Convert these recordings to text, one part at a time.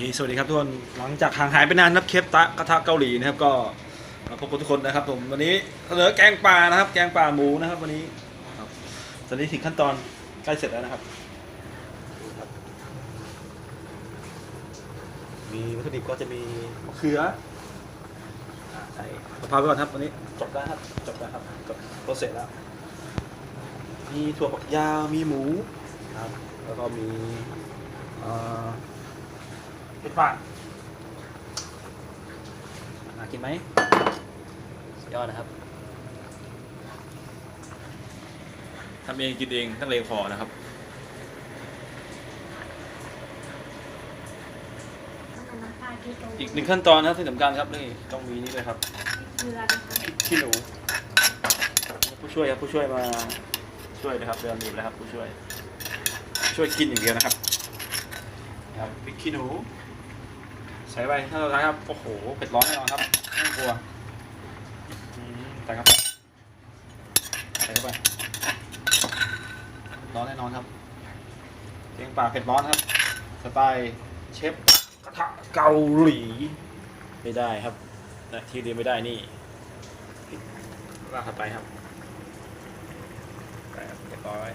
นี่สวัสดีครับทุกคน หลังจากห่างหายไปนานนับเคปตะกระทะเกาหลีนะครับก็มาพบกับทุกคนนะครับ ผมวันนี้เสนอแกงปลานะครับ แกงปลาหมูนะครับ วันนี้ครับตอนนี้ถึงขั้นตอนใกล้เสร็จแล้วนะครับดูครับมีวัตถุดิบก็จะมีมะเขืออ่าใส่มะพร้าวไปก่อนครับวันนี้จบแล้วครับจบแล้วครับจบโปรเสร็จแล้ว มีถั่วฝักยาวมีหมูครับ แล้วก็มีเอ่อ เป็นปากน่ากินไหมสุดยอดนะครับทำเองกินเองทั้งเลงพอนะครับน้ำปลาที่ตรงอีกหนึ่งขั้นตอนนะครับที่สำคัญครับนี่ต้องมีนี่เลยครับเกลือนะคะพริกขี้หนูผู้ช่วยครับผู้ช่วยมาช่วยนะครับเดินอยู่แล้วครับผู้ช่วย ช่วยกินอย่างเดียวนะครับครับพริกขี้หนู ใส่ไปถ้าเราทานครับ โอ้โห เผ็ดร้อนแน่นอนครับไม่ต้องกลัวใส่เข้าไปใส่เข้าไปร้อนแน่นอนครับเพียงปลาเผ็ดร้อนครับ สไตล์เชฟกระทะเกาหลี ไม่ได้ครับนะที่เดียวไม่ได้นี่ลากเข้าไปครับไปครับเรียบร้อย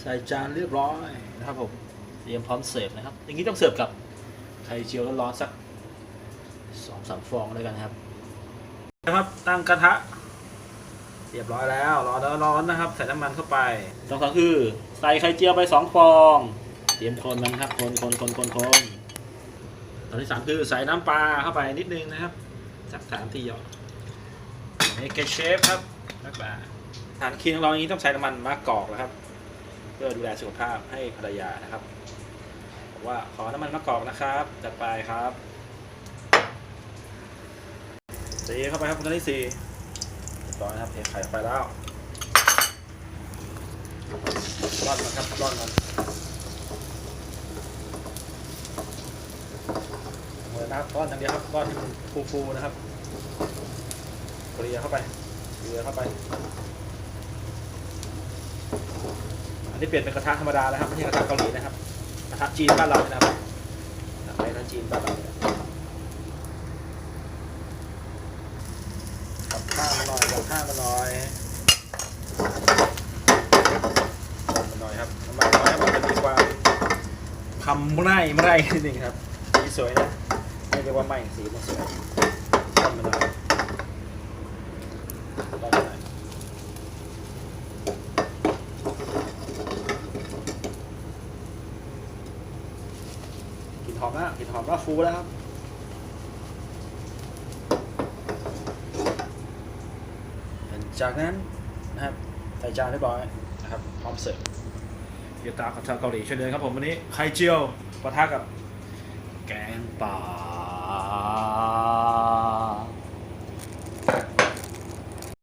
ใส่จานเรียบร้อยนะครับผม เตรียมพร้อมเสิร์ฟนะครับ อย่างนี้ต้องเสิร์ฟกับไข่เจียวร้อนๆสักสองสามฟองด้วยกันครับ นะครับตั้งกระทะ เรียบร้อยแล้วรอแล้วร้อนนะครับ ใส่น้ำมันเข้าไปตองสองคือใส่ไข่เจียวไปสองฟอง เตรียมคนมันครับคนคนคนคนคนตอนที่สามคือใส่น้ำปลาเข้าไปนิดนึงนะครับสักสามทีหยอดนี่เกเชฟครับน้ำปลาทานคีนของเราอย่างนี้ต้องใช้น้ำมันมะกอกนะครับ เพื่อดูแลสุขภาพให้ภรรยานะครับบอก ว่าขอน้ำมันมะกอกนะครับ จัดไปครับตีเข้าไปครับคนที่สี่เรียบร้อนะครับเทไข่ไปแล้วร่อนมันครับร่อนมันเหมือนนะครับร่อนอย่างเดียวครับร่อนให้มันฟูๆนะครับเกลี่ยเข้าไปเกลี่ยเข้าไป อันนี้เปลี่ยนเป็นกระทะธรรมดาแล้วครับไม่ใช่กระทะเกาหลีนะครับ กระทะจีนบ้านเราเนี่ยนะครับไปกระทะจีนบ้านเรากับข้าวมาหน่อยกับข้าวมาหน่อยมาหน่อยครับน้ำมันน้อยครับมันจะมีความคำไร่ไร่นิดนึงครับสีสวยนะไม่เรียกว่าไหม้สีมันสวยต้นมาหน่อยต้นมาหน่ อยกลิ่นหอมแล้วกลิ่นหอมแล้วฟูแล้วครับจากนั้นนะครับใส่จานเรียบร้อยนะครับพร้อมเสิร์ฟเกี๊ยวตากับชาวเกาหลีเช่นเดิมครับผมวันนี้ไข่เจียวปะทะกับแกงป่า